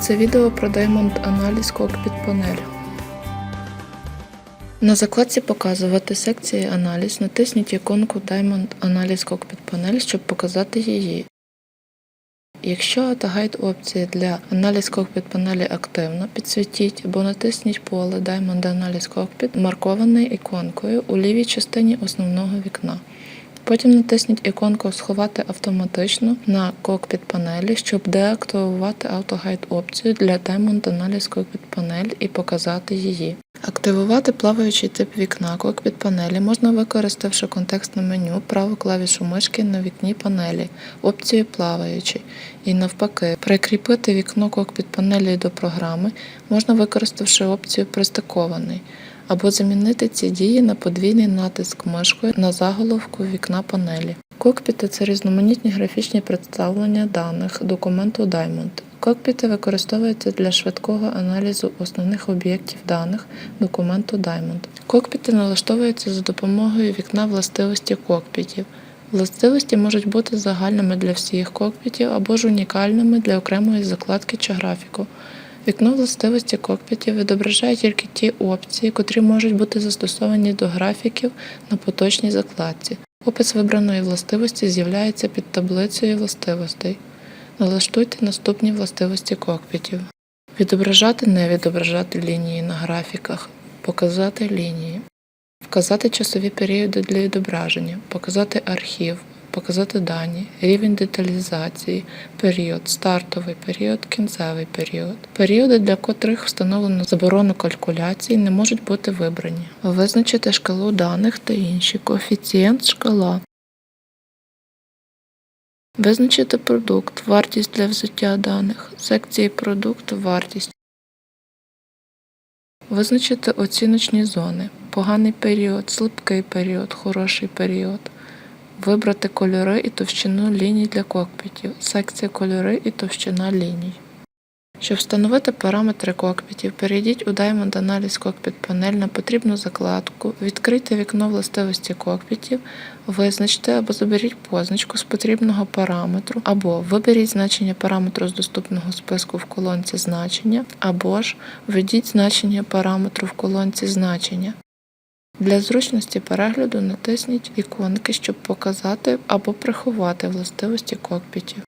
Це відео про Diamond аналіз кокпіт панелі. На закладці Показувати секції аналіз натисніть іконку Diamond аналіз кокпіт панель, щоб показати її. Якщо AutoGuide опції для аналіз кокпіт панелі активно, підсвітіть або натисніть поле Diamond аналіз кокпіт, марковане іконкою у лівій частині основного вікна. Потім натисніть іконку Сховати автоматично на кокпіт панелі, щоб деактивувати AutoGuide опцію для Diamond аналіз кокпіт панель і показати її. Активувати плаваючий тип вікна кокпіт панелі можна використавши контекстне меню праву клавішу мишки на вікні панелі, опцію плаваючий. І навпаки, прикріпити вікно кокпіт панелі до програми можна використавши опцію пристикований або замінити ці дії на подвійний натиск мишкою на заголовку вікна панелі. Кокпіти це різноманітні графічні представлення даних документу Diamond. Кокпіти використовуються для швидкого аналізу основних об'єктів даних документу Diamond. Кокпіти налаштовуються за допомогою вікна властивості кокпітів. Властивості можуть бути загальними для всіх кокпітів або ж унікальними для окремої закладки чи графіку. Вікно властивості кокпітів відображає тільки ті опції, котрі можуть бути застосовані до графіків на поточній закладці. Опис вибраної властивості з'являється під таблицею властивостей. Налаштуйте наступні властивості кокпітів. Відображати, не відображати лінії на графіках, показати лінії, вказати часові періоди для відображення, показати архів, показати дані, рівень деталізації, період, стартовий період, кінцевий період. Періоди, для котрих встановлено заборону калькуляцій, не можуть бути вибрані. Визначити шкалу даних та інші, коефіцієнт шкала. Визначити продукт, вартість для взяття даних, секції продукт, вартість. Визначити оціночні зони, поганий період, слабкий період, хороший період. Вибрати кольори і товщину ліній для кокпітів, секція кольори і товщина ліній. Щоб встановити параметри кокпітів, перейдіть у Diamond аналіз кокпіт панель на потрібну закладку, відкрийте вікно властивості кокпітів, визначте або заберіть позначку з потрібного параметру, або виберіть значення параметру з доступного списку в колонці значення, або ж введіть значення параметру в колонці значення. Для зручності перегляду натисніть іконки, щоб показати або приховати властивості кокпітів.